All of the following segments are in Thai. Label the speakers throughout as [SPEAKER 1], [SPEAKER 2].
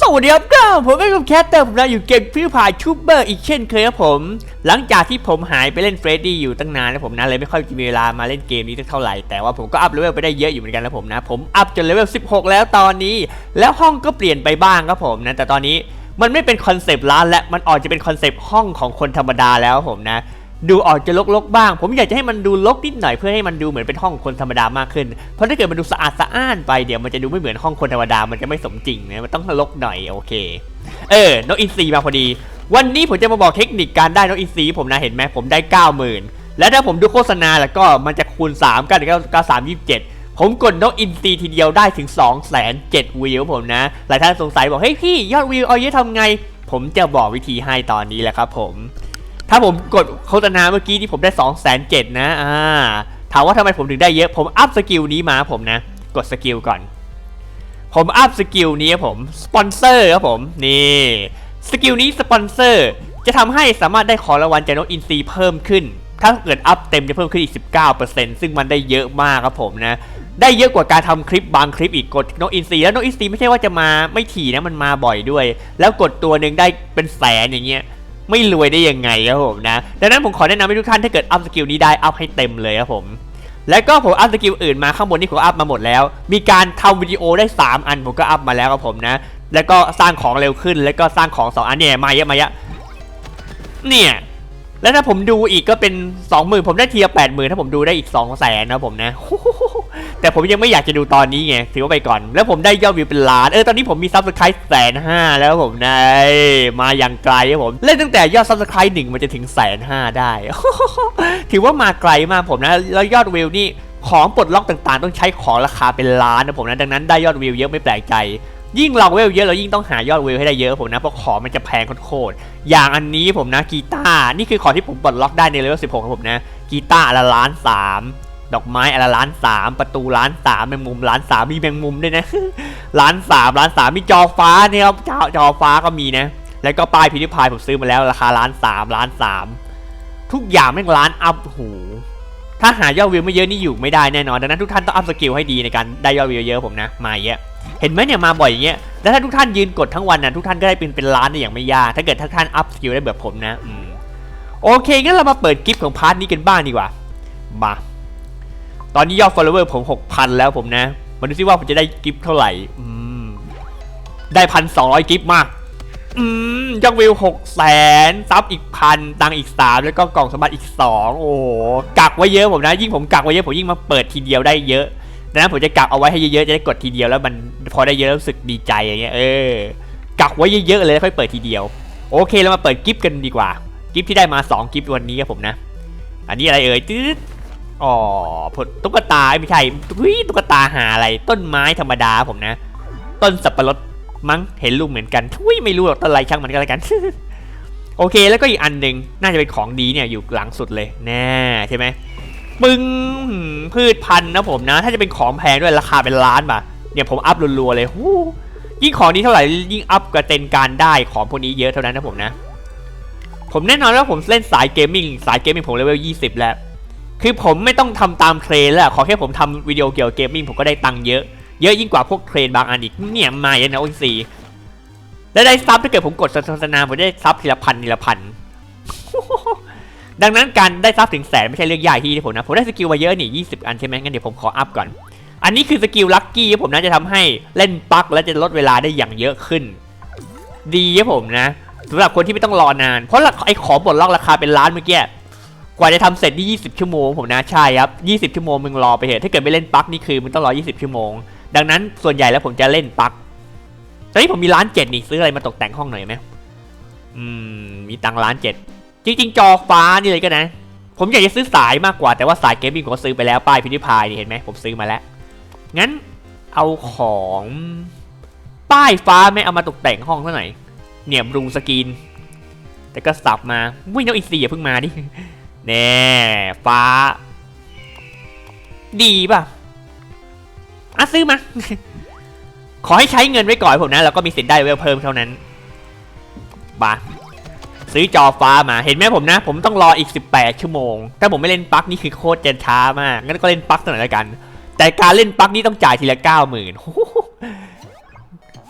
[SPEAKER 1] สวัสดีครับก็ผมเป็นคุณแคทเตอร์ผมนะอยู่เกมพิพายทูเบอร์อีกเช่นเคยครับผม หลังจากที่ผมหายไปเล่นเฟรดดี้อยู่ตั้งนานนะผมนะเลยไม่ค่อยมีเวลามาเล่นเกมนี้สักเท่าไหร่แต่ว่าผมก็อัพเลเวลไปได้เยอะอยู่เหมือนกันนะผมนะ ผมอัพจนเลเวล 16 แล้วตอนนี้ แล้วห้องก็เปลี่ยนไปบ้างครับผมนะแต่ตอนนี้มันไม่เป็นคอนเซปต์ร้านและมันออกจะเป็นคอนเซปต์ห้องของคนธรรมดาแล้วผมนะ ดูออกจะลกๆบ้าง ผมอยากจะให้มันดูลกนิดหน่อยเพื่อให้มันดูเหมือนเป็นห้องคนธรรมดามากขึ้น เพราะถ้าเกิดมันดูสะอาดสะอ้านไปเดี๋ยวมันจะดูไม่เหมือนห้องคนธรรมดา มันจะไม่สมจริงนะมันต้องลกหน่อยโอเค เออนกอินทรีมาพอดี วันนี้ผมจะมาบอกเทคนิคการได้นกอินทรีผมนะเห็นไหมผมได้ 90,000 และถ้าผมดูโฆษณาแล้วก็มันจะคูณ3กันก็ก็สามยี่สิบเจ็ดผมกดนกอินทรีทีเดียวได้ถึง2 0 0 0 0 0วิวผมนะ หลายท่านสงสัยบอกเฮ้ยพี่ยอดวิวเอาเยอะทำไง ผมจะบอกวิธีให้ตอนนี้แหละครับผม ถ้าผมกดโฆษณาเมื่อกี้ที่ผมได้2 0 0 0 0 0นะอ่าถามว่าทำไมผมถึงได้เยอะ ผมอัพสกิลนี้มาผมนะ กดสกิลก่อน ผมอัพสกิลนี้ครับผมสปอนเซอร์ครับผมนี่สกิลนี้สปอนเซอร์จะทำให้สามารถได้ของรางวัลจากนกอินทรีเพิ่มขึ้น ถ้าเกิดอัพเต็มจะเพิ่มขึ้นอีก 19%ซึ่งมันได้เยอะมากครับผมนะได้เยอะกว่าการทำคลิปบางคลิปอีกกดนกอินทรีแล้วนกอินทรีไม่ใช่ว่าจะมาไม่ถี่นะมันมาบ่อยด้วย แล้วกดตัวหนึ่งได้เป็นแสนอย่างเงี้ย ไม่รวยได้ยังไงครับผมนะดังนั้นผมขอแนะนำให้ทุกท่านถ้าเกิดอัพสกิลนี้ได้อัพให้เต็มเลยครับผมแล้วก็ผมอัพสกิลอื่นมาข้างบนนี่ผมอัพมาหมดแล้ว มีการทำวิดีโอได้ 3 อันผมก็อัพมาแล้วครับผมนะ แล้วก็สร้างของเร็วขึ้น แล้วก็สร้างของ 2 อันเนี่ยมาเยอะมาเยอะเนี่ย แล้วถ้าผมดูอีกก็เป็น 20,000 ผมได้เทียร์80,000 ถ้าผมดูได้อีก 2 0 0 0 0นะผมนะ แต่ผมยังไม่อยากจะดูตอนนี้ไงถือว่าไปก่อน แล้วผมได้ยอดวิวเป็นล้าน เออตอนนี้ผมมีซับสไครต์แสนห้าแล้วผมนะเอ้ยมาอย่างไกลครับผม เล่นตั้งแต่ยอดซับสไครต์หนึ่งมันจะถึงแสนห้าได้ ถือว่ามาไกลมากผมนะ แล้วยอดวิวนี่ของปลดล็อกต่างๆ ต้องใช้ของราคาเป็นล้านนะผมนะ ดังนั้นได้ยอดวิวเยอะไม่แปลกใจ ยิ่งเราเวลเยอะเรายิ่งต้องหายอดวิวให้ได้เยอะผมนะเพราะของมันจะแพงโคตรๆอย่างอันนี้ผมนะกีตาร์นี่คือของที่ผมปลดล็อกได้ในเลเวล16ครับผมนะกีตาร์ละล้านสาม ดอกไม้อนละล้านสามประตูล้านสามแมงมุมล้านสามมีแมงมุมด้วยนะล้านสามล้านสามมีจอฟ้าเนี่ยครับจอจอฟ้าก็มีนะ แล้วก็ป้ายพิพิธภัณฑ์ผมซื้อมาแล้วราคาล้านสามล้านสามทุกอย่างแม่งล้านอัพหูถ้าหายอดวิวไม่เยอะนี่อยู่ไม่ได้แน่นอนดังนั้นทุกท่านต้องอัพสกิลให้ดีในการได้ยอดวิวเยอะผมนะมาเยอะเห็นไหมเนี่ยมาบ่อยอย่างเงี้ยแล้วถ้าทุกท่านยืนกดทั้งวันนะทุกท่านก็ได้เป็นเป็นล้านได้อย่างไม่ยากถ้าเกิดถ้าท่านอัพสกิลได้แบบผมนะอืมโอเคงั้นเรามาเปิดกิฟต์ของพาร์ทนี้กันบ้างดีกว่ามา ตอนนี้ยอด follower ผม 6,000 แล้วผมนะ มาดูซิว่าผมจะได้กิฟต์เท่าไหร่ อืม ได้พันสองร้อยกิฟต์มา อืมยอดวิวหกแสนซับอีกพันตังค์อีกสามแล้วก็กล่องสมบัติอีกสองโอ้โหกักไว้เยอะผมนะ ยิ่งผมกักไว้เยอะผมยิ่งมาเปิดทีเดียวได้เยอะดังนั้นผมจะกักเอาไว้ให้เยอะๆจะได้กดทีเดียวแล้วมันพอได้เยอะแล้วรู้สึกดีใจอย่างเงี้ยเออกักไว้เยอะๆเลยแล้วค่อยเปิดทีเดียว โอเคเรามาเปิดกิฟต์กันดีกว่า กิฟต์ที่ได้มาสองกิฟต์วันนี้ครับผมนะ อันนี้อะไรเอ่ยตืด อ๋อผลตุ๊กตาไม่ใช่ทุยตุ๊กตาหาอะไร ต้นไม้ธรรมดาผมนะ ต้นสับปะรดมั้งเห็นรูปเหมือนกันทุยไม่รู้หรอกต้นอะไรช่างมันก็แล้วกัน โอเคแล้วก็อีกอันหนึ่งน่าจะเป็นของดีเนี่ยอยู่หลังสุดเลยแน่ใช่ไหมปึ้งพืชพันธุ์นะผมนะ ถ้าจะเป็นของแพงด้วยราคาเป็นล้านบาทเนี่ยผมอัพรัวๆเลยหูยิ่งของนี้เท่าไหร่ยิ่งอัพกระเต็นการได้ของพวกนี้เยอะเท่านั้นนะผมนะ ผมแน่นอนว่าผมเล่นสายเกมมิ่งสายเกมมิ่งผมเลเวล20 แล้ว คือผมไม่ต้องทำตามเทรนแล้วขอแค่ผมทำวิดีโอเกี่ยวกับเกมมิ่งผมก็ได้ตังค์เยอะ เยอะยิ่งกว่าพวกเทรนบางอันอีกเนี่ยมาเยอะนะโอ้ยสี่และได้ซับถ้าเกิดผมกดโฆษณาผมได้ซับทีละพันทีละพันดังนั้นการได้ซับถึงแสนไม่ใช่เรื่องยากที่ผมนะผมได้สกิลมาเยอะนี่ 20 อันใช่ไหมงั้นเดี๋ยวผมขออัพก่อน อันนี้คือสกิลลัคกี้ที่ผมนะจะทำให้เล่นปักและจะลดเวลาได้อย่างเยอะขึ้น ดีครับผมนะสำหรับคนที่ไม่ต้องรอนาน เพราะไอ้ของบดล็อกราคาเป็นล้านเมื่อกี้ กว่าจะทำเสร็จนี่20 ชั่วโมงผมนะใช่ครับ 20 ชั่วโมงมึงรอไปเถอะถ้าเกิดไม่เล่นปั๊กนี่คือมึงต้องรอ 20 ชั่วโมง ดังนั้นส่วนใหญ่แล้วผมจะเล่นปั๊กตอนนี้ผมมีร้านเจ็ดนี่ซื้ออะไรมาตกแต่งห้องหน่อยไหมอืมมีตังร้านเจ็ดจริงๆ จอฟ้านี่เลยก็นะ ผมอยากจะซื้อสายมากกว่าแต่ว่าสายเกมมิ่งผมซื้อไปแล้วป้ายพินิพายนี่เห็นไหมผมซื้อมาแล้ว งั้นเอาของป้ายฟ้าไหม่เอามาตกแต่งห้องซะหน่เนี่ยบรูสกรีน แต่ก็สับมาวิ่งน้องอีซีอย่าเพิ่งมาดิ แน่ฟ้า ดีป่ะอะซื้อมา ขอให้ใช้เงินไว้ก่อนผมนะ แล้วก็มีสิทธิ์ได้เวลเพิ่มเท่านั้นบาซื้อจอฟ้ามา เห็นไหมผมนะ ผมต้องรออีก 18 ชั่วโมง ถ้าผมไม่เล่นปลั๊กนี่คือโคตรจะช้ามาก งั้นก็เล่นปลั๊กหน่อยละกัน แต่การเล่นปลั๊กนี่ต้องจ่ายทีละ 90,000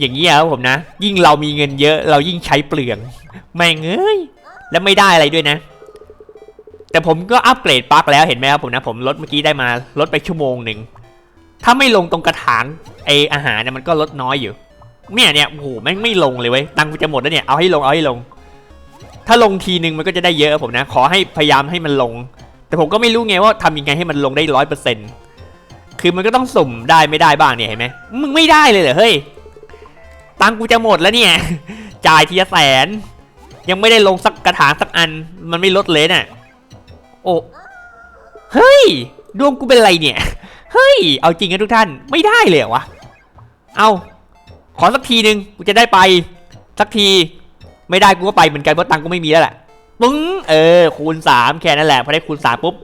[SPEAKER 1] อย่างนี้ครับผมนะ ยิ่งเรามีเงินเยอะ เรายิ่งใช้เปลือง แม่งเอ้ย แล้วไม่ได้อะไรด้วยนะ แต่ผมก็อัปเกรดปลั๊กแล้วเห็นไหมครับผมนะผมลดเมื่อกี้ได้มาลดไปชั่วโมงหนึ่งถ้าไม่ลงตรงกระถางไออาหารเนี่ยมันก็ลดน้อยอยู่ เนี่ยเนี่ยโอ้โหแม่งไม่ลงเลยเว้ยตังค์กูจะหมดแล้วเนี่ยเอาให้ลงเอาให้ลง ถ้าลงทีนึงมันก็จะได้เยอะผมนะ ขอให้พยายามให้มันลง แต่ผมก็ไม่รู้ไงว่าทำยังไงให้มันลงได้ร้อยเปอร์เซ็นต์คือมันก็ต้องสุ่มได้ไม่ได้บ้างเนี่ยเห็นไหมมึงไม่ได้เลยเหรอเฮ้ยตังค์กูจะหมดแล้วเนี่ย จ่ายทีละแสน ยังไม่ได้ลงสักกระถางสักอัน มันไม่ลดเลยน่ะ โอ้เฮ้ย ดวงกูเป็นไรเนี่ย เฮ้ย เอาจริงกันทุกท่าน ไม่ได้เลยเหรอวะ เอาขอสักทีหนึ่งกูจะได้ไป สักที ไม่ได้กูก็ไปเหมือนกันเพราะตังกูไม่มีแล้วแหละปึ้ง เออ คูณ 3 แค่นั้นแหละ พอได้คูณ 3 ปุ๊บ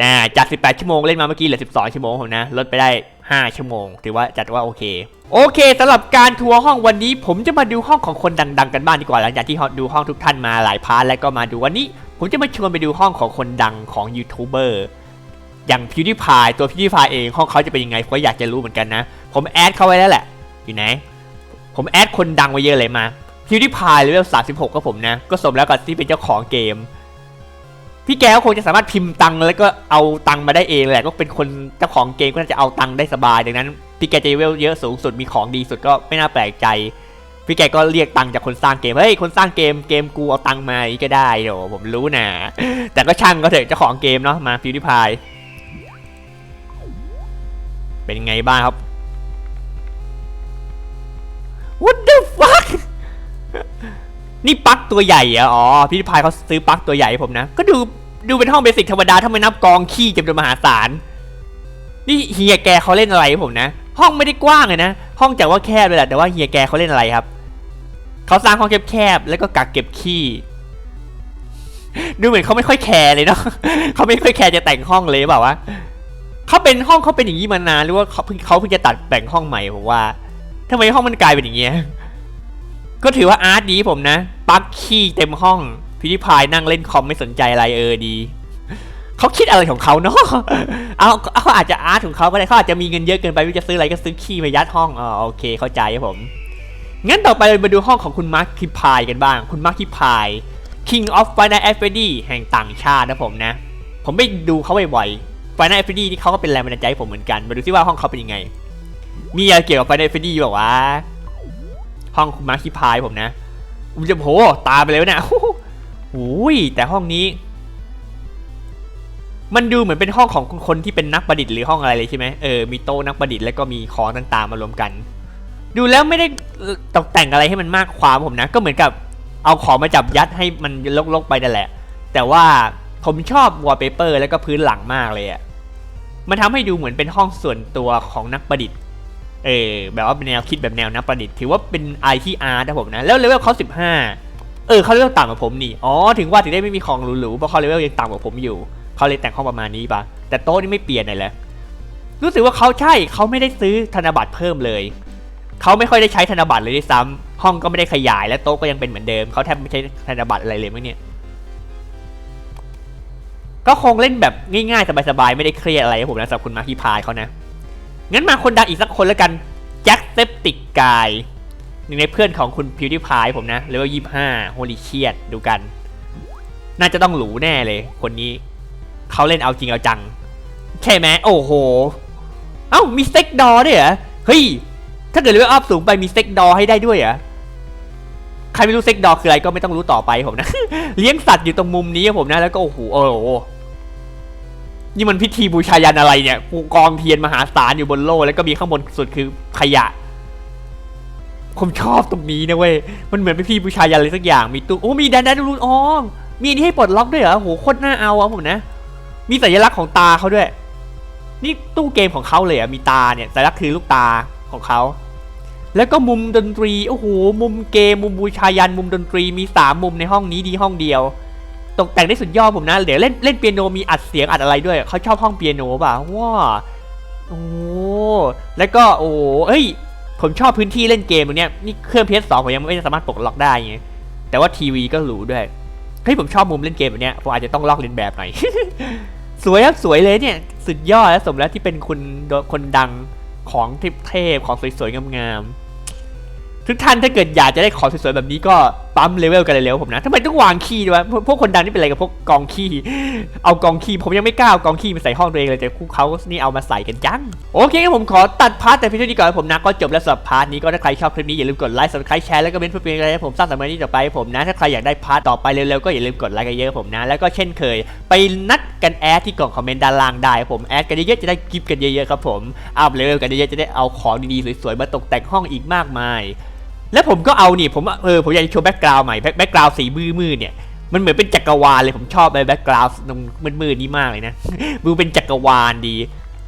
[SPEAKER 1] นะจาก 18 ชั่วโมงเล่นมาเมื่อกี้เหลือ 12 ชั่วโมงผมนะ ลดไปได้ 5 ชั่วโมง ถือว่าจัดว่าโอเค โอเคสำหรับการทัวร์ห้องวันนี้ ผมจะมาดูห้องของคนดัง ๆ กันบ้างดีกว่า หลังจากที่ดูห้องทุกท่านมาหลายพาร์ทแล้วก็มาดูวันนี้ ผมจะมาชวนไปดูห้องของคนดังของยูทูบเบอร์อย่างพิวดี้พายตัวพิวดี้พายเองห้องเขาจะเป็นยังไงผมก็อยากจะรู้เหมือนกันนะ ผมแอดเขาไว้แล้วแหละ อยู่ไหน ผมแอดคนดังไว้เยอะเลยมาพิวดี้พายเลเวล36ก็ผมนะ ก็สมแล้วกับที่เป็นเจ้าของเกม พี่แกก็คงจะสามารถพิมพ์ตังค์แล้วก็เอาตังค์มาได้เองแหละ ก็เป็นคนเจ้าของเกมก็น่าจะเอาตังค์ได้สบาย ดังนั้น พี่แกจะเลเวลเยอะสูงสุดมีของดีสุดก็ไม่น่าแปลกใจ พี่แกก็เรียกตังค์จากคนสร้างเกม เฮ้ย คนสร้างเกม เกมกูเอาตังค์มาอี้ก็ได้โหผมรู้นะ แต่ก็ช่างก็เถอะเจ้าของเกมเนาะ มาพิวดี้พาย เป็นไงบ้างครับ What the fuck นี่ปั๊กตัวใหญ่อะอ๋อพี่พายเขาซื้อปั๊กตัวใหญ่ผมนะ ก็ดู ดูเป็นห้องเบสิกธรรมดา ถ้าไม่นับกองขี้จำนวนมหาศาล นี่เฮียแกเขาเล่นอะไรผมนะ ห้องไม่ได้กว้างเลยนะ ห้องจากว่าแคบเลยแหละแต่ว่าเฮียแกเขาเล่นอะไรครับเขาสร้างห้องแคบๆแล้วก็กักเก็บขี้ดูเหมือนเขาไม่ค่อยแคร์เลยเนาะเขาไม่ค่อยแคร์จะแต่งห้องเลยเปล่าวะเขาเป็นห้องเขาเป็นอย่างนี้มานานหรือว่าเขาเพิ่งเขาเพิ่งจะตัดแต่งห้องใหม่ผมว่าทำไมห้องมันกลายเป็นอย่างเงี้ยก็ถือว่าอาร์ตดีผมนะ ปักขี้เต็มห้องพิธิพายนั่งเล่นคอมไม่สนใจอะไรเออดี เขาคิดอะไรของเขาเนาะเอาเขาอาจจะอาร์ตของเขาก็ได้เขาอาจจะมีเงินเยอะเกินไปไม่รู้จะซื้ออะไรก็ซื้อขี้มายัดห้องอ๋อโอเคเข้าใจครับผมงั้นต่อไปเรามาดูห้องของคุณมาร์คคิพายกันบ้าง คุณมาร์คคิพาย King of Final f r e d y แห่งต่างชาตินะผมนะ ผมไปดูเขาบ่อยๆ Final f r e d y นี่เขาก็เป็นแรงบันดาลใจให้ผมเหมือนกัน มาดูซิว่าห้องเขาเป็นยังไง มีอะไรเกี่ยวกับ Final f r e d y บอกว่า ห้องคุณมาร์คคิพายผมนะผมจะโหตาไปเลยเนี่ยโอ้ยแต่ห้องนี้ มันดูเหมือนเป็นห้องของคนที่เป็นนักประดิษฐ์หรือห้องอะไรเลยใช่ไหมเออมีโต๊ะนักประดิษฐ์แล้วก็มีของต่างๆมารวมกัน ดูแล้วไม่ได้ตกแต่งอะไรให้มันมากความผมนะก็เหมือนกับเอาของมาจับยัดให้มันลกๆไปนั่นแหละ แต่ว่าผมชอบวอลเปเปอร์แล้วก็พื้นหลังมากเลยอะมันทำให้ดูเหมือนเป็นห้องส่วนตัวของนักประดิษฐ์ เออแบบว่าเป็นแนวคิดแบบแนวนักประดิษฐ์ถือว่าเป็นไอที่อาร์นะผมนะ แล้วเลเวลเขา15เออเขาเลเวลต่ำกว่าผมนี่ อ๋อ ถึงว่าถึงได้ไม่มีของหรูๆเพราะเขาเลเวลยังต่ำกว่าผมอยู่ เขาเลยแต่งห้องประมาณนี้ปะแต่โต๊ะนี่ไม่เปลี่ยนเลยเลยรู้สึกว่าเขาใช่เขาไม่ได้ซื้อธนบัตรเพิ่มเลยเขาไม่ค่อยได้ใช้ธนบัตรเลยด้วยซ้ำห้องก็ไม่ได้ขยายและโต๊ะก็ยังเป็นเหมือนเดิมเขาแทบไม่ใช้ธนบัตรอะไรเลยมั้งเนี่ยก็คงเล่นแบบง่ายๆ สบายๆ ไม่ได้เครียดอะไรครับผมนะสำหรับคุณมาคีพายเขานะงั้นมาคนดังอีกสักคนแล้วกันแจ็คเซปติกกายหนึ่งในเพื่อนของคุณพิวดิพายผมนะเลเวลยี่ห้าโฮลิเชียดดูกัน น่าจะต้องหรูแน่เลยคนนี้ เขาเล่นเอาจริงเอาจัง ใช่ไหมโอ้โห เอ้ามีสเต็กดอด้วยเหรอ เฮ้ย ถ้าเกิดเลเวลอัพสูงไปมีสเต็กดอให้ได้ด้วยเหรอ ใครไม่รู้สเต็กดอคืออะไรก็ไม่ต้องรู้ต่อไปผมนะ เลี้ยงสัตว์อยู่ตรงมุมนี้ผมนะ แล้วก็โอ้โหโอ้โหนี่มันพิธีบูชายันอะไรเนี่ยกูกองเทียนมหาศาลอยู่บนโลกแล้วก็มีข้างบนสุดคือขยะผมชอบตรงนี้นะเว้ย มันเหมือนพิธีบูชายันอะไรสักอย่าง มีตู้โอ้ มีแดนแดนรูนอ๋อมีอันนี้ให้ปลดล็อกด้วยเหรอ โห โคตรน่าเอาอะผมนะ มีสัญลักษณ์ของตาเขาด้วย นี่ตู้เกมของเขาเลยอะมีตาเนี่ยสัญลักษณ์คือลูกตาของเขา แล้วก็มุมดนตรีโอ้โหมุมเกมมุมบูชายันมุมดนตรีมีสามมุมในห้องนี้ดีห้องเดียว ตกแต่งได้สุดยอดผมนะเดี๋ยวเล่นเล่นเปียโนมีอัดเสียงอัดอะไรด้วยเขาชอบห้องเปียโนป่ะว้าโอ้แล้วก็โอ้เอ้ย ผมชอบพื้นที่เล่นเกมตรงเนี้ยนี่เครื่อง PS2 ผมยังไม่สามารถปลดล็อกได้ไงแต่ว่าทีวีก็หรูด้วยเฮ้ยผมชอบมุมเล่นเกมแบบเนี้ยผมอาจจะต้องลอกเลียนแบบหน่อย สวยครับสวยเลยเนี่ยสุดยอดแล้วสมแล้วที่เป็นคุณคนดังของเทพของสวยๆงามๆทุกท่านถ้าเกิดอยากจะได้ของสวยๆแบบนี้ก็ ปั๊มเลเวลกันเลยเร็วผมนะทำไมต้องวางคีย์ด้วยพวกคนดังนี่เป็นอะไรกับพวกกองคีย์เอากองคีย์ผมยังไม่กล้าเอากองคีย์มาใส่ห้องตัวเองเลยแต่พวกเขานี่เอามาใส่กันจัง โอเคงั้นผมขอตัดพาร์ทแต่เพียงเท่านี้ก่อนผมนะก็จบแล้วสำหรับพาร์ทนี้ก็ถ้าใครชอบคลิปนี้อย่าลืมกดไลค์ subscribe แชร์แล้วก็เป็นเพื่อนๆกันให้ผมสร้างสรรค์นี้ต่อไปผมนะถ้าใครอยากได้พาร์ทต่อไปเร็วๆก็อย่าลืมกดไลค์กันเยอะผมนะแล้วก็เช่นเคย ไปนัดกันแอดที่กล่องคอมเมนต์ด้านล่างได้ผมแอดกันเยอะๆจะได้กิฟต์กันเยอะๆครับผมอัพเลเวลกันเยอะๆจะได้เอาของดีๆสวยๆมาตกแต่งห้องอีกมากมาย แล้วผมก็เอานี่ผมเออผมอยากจะโชว์แบ็กกราวด์ใหม่แบ็กกราวด์สีมือมืดๆเนี่ยมันเหมือนเป็นจักรวาลเลยผมชอบเลยแบ็กกราวด์ตรงมืดๆนี่มากเลยนะดูเป็นจักรวาลดี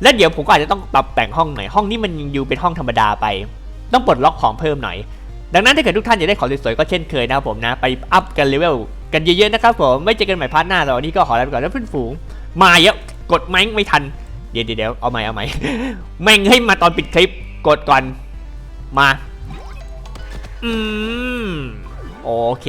[SPEAKER 1] แล้วเดี๋ยวผมก็อาจจะต้องปรับแต่งห้องหน่อยห้องนี้มันอยู่เป็นห้องธรรมดาไป ต้องปลดล็อกของเพิ่มหน่อย ดังนั้นถ้าเกิดทุกท่านอยากได้ของสวยๆก็เช่นเคยนะครับผมนะ ไปอัพกันเลเวลกันเยอะๆนะครับผมไว้เจอกันใหม่พาร์ทหน้าตอนนี้ก็ขอลาไปก่อนแล้วเพื่อนฝูงมาเยอะกดแม่งไม่ทันเดี๋ยวเดี๋ยวเอาใหม่เอาใหม่แม่งให้มาตอนปิดคลิปกดก่อนมา อืม โอเค